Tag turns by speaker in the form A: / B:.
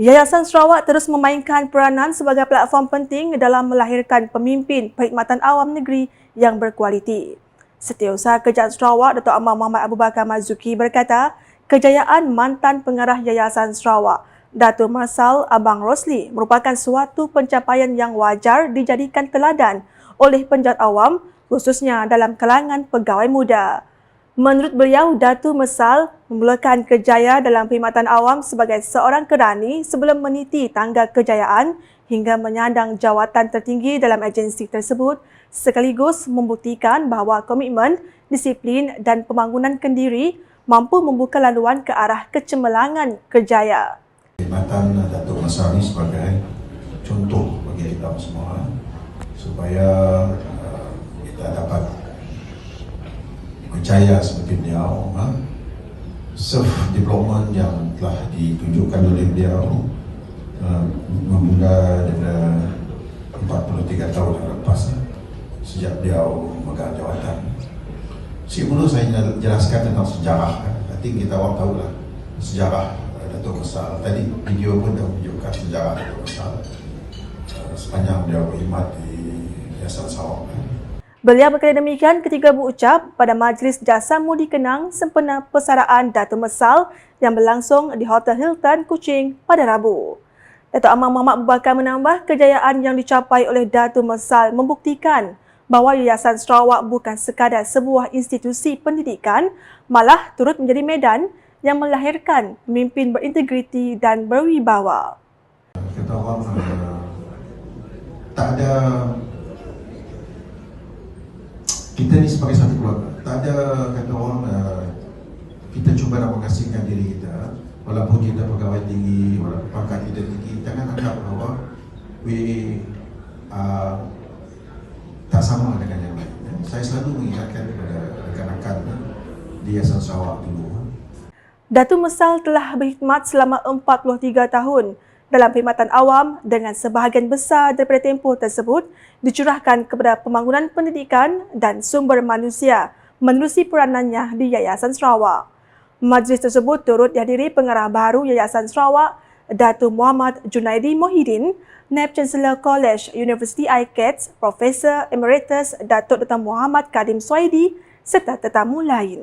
A: Yayasan Sarawak terus memainkan peranan sebagai platform penting dalam melahirkan pemimpin perkhidmatan awam negeri yang berkualiti. Setiausaha Kerajaan Sarawak Datuk Amar Muhammad Abu Bakar Mazuki berkata, kejayaan mantan pengarah Yayasan Sarawak Datuk Marsal Abang Rosli merupakan suatu pencapaian yang wajar dijadikan teladan oleh penjawat awam khususnya dalam kalangan pegawai muda. Menurut beliau, Datu Mesal memulakan kejaya dalam perkhidmatan awam sebagai seorang kerani sebelum meniti tangga kejayaan hingga menyandang jawatan tertinggi dalam agensi tersebut sekaligus membuktikan bahawa komitmen, disiplin dan pembangunan kendiri mampu membuka laluan ke arah kecemerlangan kejaya.
B: Perkhidmatan Datuk Mesal ini sebagai contoh bagi kita semua supaya uh, kita dapat percaya seperti beliau ha? Self development yang telah ditunjukkan oleh beliau uh, memula daripada 43 tahun yang lepas sejak beliau memegang jawatan Sebelum saya nak jelaskan tentang sejarah kan? Nanti kita orang tahulah sejarah uh, Datuk Mesal Tadi video pun dah menunjukkan sejarah Datuk Mesal uh, Sepanjang beliau berkhidmat di Yayasan Sarawak kan?
A: Beliau berkata demikian ketika berucap pada Majlis Jasa Mudi Kenang sempena persaraan Datuk Mesal yang berlangsung di Hotel Hilton, Kuching pada Rabu. Datuk Amar Muhammad Abu Bakar menambah kejayaan yang dicapai oleh Datuk Mesal membuktikan bahawa Yayasan Sarawak bukan sekadar sebuah institusi pendidikan, malah turut menjadi medan yang melahirkan pemimpin berintegriti dan berwibawa.
B: Kita tak ada kita ni sebagai satu keluarga. Tak ada kata orang uh, kita cuba nak mengasingkan diri kita walaupun kita pegawai tinggi walaupun pangkat kita tinggi jangan anggap bahawa we uh, tak sama dengan yang lain ya. saya selalu mengingatkan kepada rekan-rekan ya, di Yayasan Sarawak dulu.
A: Datu Mesal telah berkhidmat selama 43 tahun dalam perkhidmatan awam dengan sebahagian besar daripada tempoh tersebut dicurahkan kepada pembangunan pendidikan dan sumber manusia menerusi peranannya di Yayasan Sarawak. Majlis tersebut turut dihadiri pengarah baru Yayasan Sarawak, Datu Muhammad Junaidi Mohidin, Naib Chancellor College University ICATS, Profesor Emeritus Datuk Dr. Muhammad Kadim Swaidi serta tetamu lain.